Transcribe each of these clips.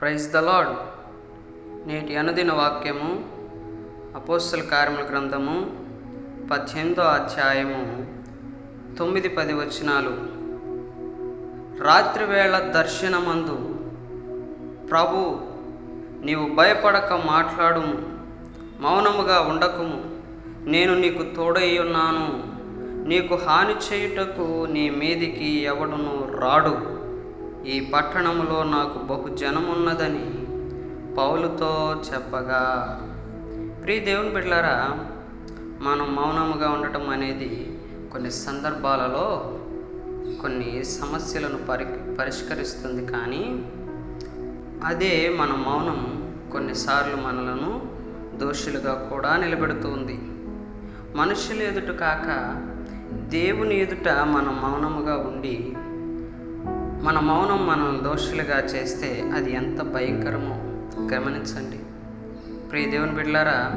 Praise the lord నేటి అనుదిన వాక్యము అపోస్తల కార్మిక గ్రంథము పద్దెనిమిదో అధ్యాయము తొమ్మిది పది వచనాలు. రాత్రివేళ దర్శనమందు ప్రభు నీవు భయపడక మాట్లాడుము మౌనముగా ఉండకుము. నేను నీకు తోడై ఉన్నాను నీకు హాని చేయుటకు నీ మీదికి ఎవడును రాడు. ఈ పట్టణములో నాకు బహు జనమున్నదని పౌలుతో చెప్పగా. ప్రియ దేవుని బిడ్డలారా మనం మౌనముగా ఉండటం అనేది కొన్ని సందర్భాలలో కొన్ని సమస్యలను పరి పరిష్కరిస్తుంది కానీ అదే మన మౌనం కొన్నిసార్లు మనలను దోషులుగా కూడా నిలబెడుతుంది. మనుషుల ఎదుట కాక దేవుని ఎదుట మనం మౌనముగా ఉండి మన మౌనం మనం దోషులుగా చేస్తే అది ఎంత భయంకరమో గమనించండి. ప్రియ దేవుని బిడ్డలారా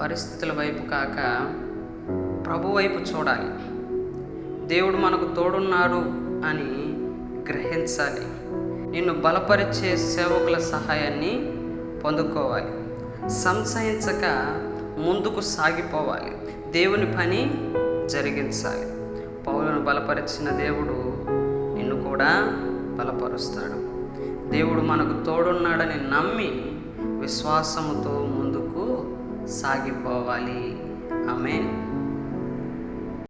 పరిస్థితుల వైపు కాక ప్రభు వైపు చూడాలి. దేవుడు మనకు తోడున్నాడు అని గ్రహించాలి. నిన్ను బలపరిచే సేవకుల సహాయాన్ని పొందుకోవాలి. సంశయించక ముందుకు సాగిపోవాలి. దేవుని పని జరిగించాలి. పౌలను బలపరిచిన దేవుడు కూడా బలపరుస్తాడు. దేవుడు మనకు తోడున్నాడని నమ్మి విశ్వాసముతో ముందుకు సాగిపోవాలి. ఆమె